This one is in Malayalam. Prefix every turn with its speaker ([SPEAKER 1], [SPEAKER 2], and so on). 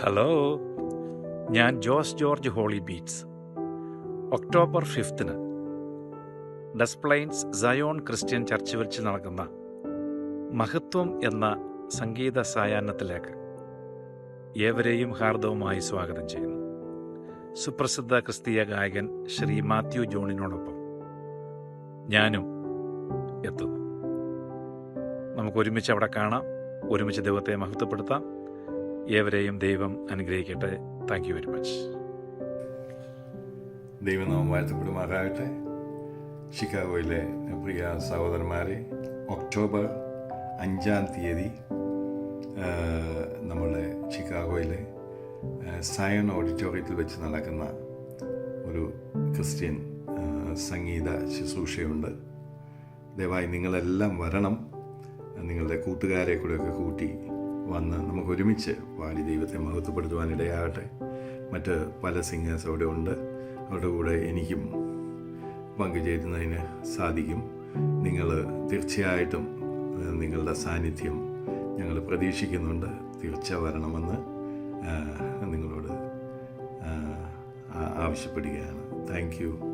[SPEAKER 1] ഹലോ ഞാൻ Jose George Holy Beats. October ഫിഫ്ത്തിന് Des Plaines Zion Christian Church വെച്ച് നടക്കുന്ന മഹത്വം എന്ന സംഗീത സായാഹ്നത്തിലേക്ക് ഏവരെയും ഹാർദവുമായി സ്വാഗതം ചെയ്യുന്നു. സുപ്രസിദ്ധ ക്രിസ്തീയ ഗായകൻ ശ്രീ മാത്യു ജോണിനോടൊപ്പം ഞാനും എത്തുന്നു. നമുക്ക് ഒരുമിച്ച് അവിടെ കാണാം. ഒരുമിച്ച് ദൈവത്തെ മഹത്വപ്പെടുത്താം. ഏവരെയും ദൈവം അനുഗ്രഹിക്കട്ടെ. താങ്ക് യു വെരി മച്ച്
[SPEAKER 2] ദൈവനാമം വാഴ്ത്തപ്പെടുമാറാകട്ടെ. ഷിക്കാഗോയിലെ പ്രിയ സഹോദരന്മാരെ ഒക്ടോബർ അഞ്ചാം തീയതി നമ്മുടെ ഷിക്കാഗോയിലെ സയൺ ഓഡിറ്റോറിയത്തിൽ വെച്ച് നടക്കുന്ന ഒരു ക്രിസ്ത്യൻ സംഗീത ശുശ്രൂഷയുണ്ട്. ദയവായി നിങ്ങളെല്ലാം വരണം. നിങ്ങളുടെ കൂട്ടുകാരെ കൂടെയൊക്കെ കൂട്ടി വന്ന് നമുക്ക് ഒരുമിച്ച് പാടി ദൈവത്തെ മഹത്വപ്പെടുത്തുവാനിടയാകട്ടെ. മറ്റ് പല സിംഗേഴ്സ് അവിടെ ഉണ്ട്. അവരുടെ കൂടെ എനിക്കും പങ്കുചേരുന്നതിന് സാധിക്കും. നിങ്ങൾ തീർച്ചയായിട്ടും നിങ്ങളുടെ സാന്നിധ്യം ഞങ്ങൾ പ്രതീക്ഷിക്കുന്നുണ്ട്. തീർച്ച വരണമെന്ന് നിങ്ങളോട് ആവശ്യപ്പെടുകയാണ്. Thank you.